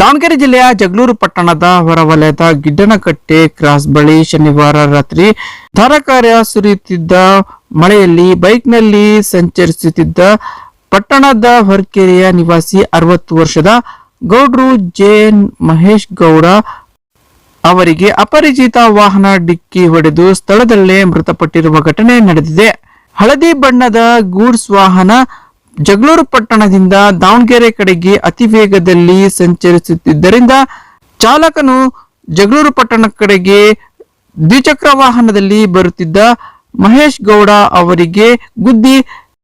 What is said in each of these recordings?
ದಾವಣಗೆರೆ ಜಿಲ್ಲೆಯ ಜಗಳೂರು ಪಟ್ಟಣದ ಹೊರವಲಯದ ಗಿಡ್ಡನಕಟ್ಟೆ ಕ್ರಾಸ್ ಬಳಿ ಶನಿವಾರ ರಾತ್ರಿ ಧಾರಾಕಾರ ಸುರಿಯುತ್ತಿದ್ದ ಮಳೆಯಲ್ಲಿ ಬೈಕ್ನಲ್ಲಿ ಸಂಚರಿಸುತ್ತಿದ್ದ ಪಟ್ಟಣದ ಹೊರಕೆರೆಯ ನಿವಾಸಿ ಅರವತ್ತು ವರ್ಷದ ಗೌಡ್ರು ಜೆಎನ್ ಮಹೇಶ್ ಗೌಡ ಅವರಿಗೆ ಅಪರಿಚಿತ ವಾಹನ ಡಿಕ್ಕಿ ಹೊಡೆದು ಸ್ಥಳದಲ್ಲೇ ಮೃತಪಟ್ಟಿರುವ ಘಟನೆ ನಡೆದಿದೆ. ಹಳದಿ ಬಣ್ಣದ ಗೂಡ್ಸ್ ವಾಹನ ಜಗಳೂರು ಪಟ್ಟಣದಿಂದ ದಾವಣಗೆರೆ ಕಡೆಗೆ ಅತಿ ವೇಗದಲ್ಲಿ ಸಂಚರಿಸುತ್ತಿದ್ದರಿಂದ ಚಾಲಕನು ಜಗಳೂರು ಪಟ್ಟಣ ಕಡೆಗೆ ದ್ವಿಚಕ್ರ ವಾಹನದಲ್ಲಿ ಬರುತ್ತಿದ್ದ ಮಹೇಶ್ ಗೌಡ ಅವರಿಗೆ ಗುದ್ದಿ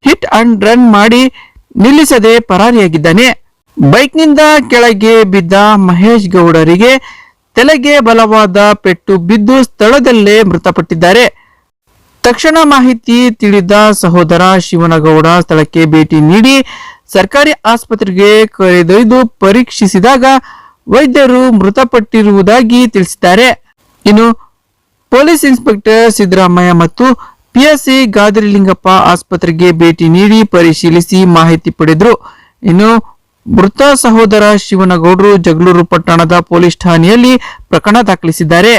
ಹಿಟ್ ಅಂಡ್ ರನ್ ಮಾಡಿ ನಿಲ್ಲಿಸದೆ ಪರಾರಿಯಾಗಿದ್ದಾನೆ. ಬೈಕ್ನಿಂದ ಕೆಳಗೆ ಬಿದ್ದ ಮಹೇಶ್ ಗೌಡರಿಗೆ ತಲೆಗೆ ಬಲವಾದ ಪೆಟ್ಟು ಬಿದ್ದು ಸ್ಥಳದಲ್ಲೇ ಮೃತಪಟ್ಟಿದ್ದಾರೆ. ತಕ್ಷಣ ಮಾಹಿತಿ ತಿಳಿದ ಸಹೋದರ ಶಿವನಗೌಡ ಸ್ಥಳಕ್ಕೆ ಭೇಟಿ ನೀಡಿ ಸರ್ಕಾರಿ ಆಸ್ಪತ್ರೆಗೆ ಕರೆದೊಯ್ದು ಪರೀಕ್ಷಿಸಿದಾಗ ವೈದ್ಯರು ಮೃತಪಟ್ಟಿರುವುದಾಗಿ ತಿಳಿಸಿದ್ದಾರೆ. ಇನ್ನು ಪೊಲೀಸ್ ಇನ್ಸ್ಪೆಕ್ಟರ್ ಸಿದ್ದರಾಮಯ್ಯ ಮತ್ತು ಪಿಎಸ್ಸಿ ಗಾದ್ರಿಲಿಂಗಪ್ಪ ಆಸ್ಪತ್ರೆಗೆ ಭೇಟಿ ನೀಡಿ ಪರಿಶೀಲಿಸಿ ಮಾಹಿತಿ ಪಡೆದರು. ಇನ್ನು ಮೃತ ಸಹೋದರ ಶಿವನಗೌಡರು ಜಗಳೂರು ಪಟ್ಟಣದ ಪೊಲೀಸ್ ಠಾಣೆಯಲ್ಲಿ ಪ್ರಕರಣ ದಾಖಲಿಸಿದ್ದಾರೆ.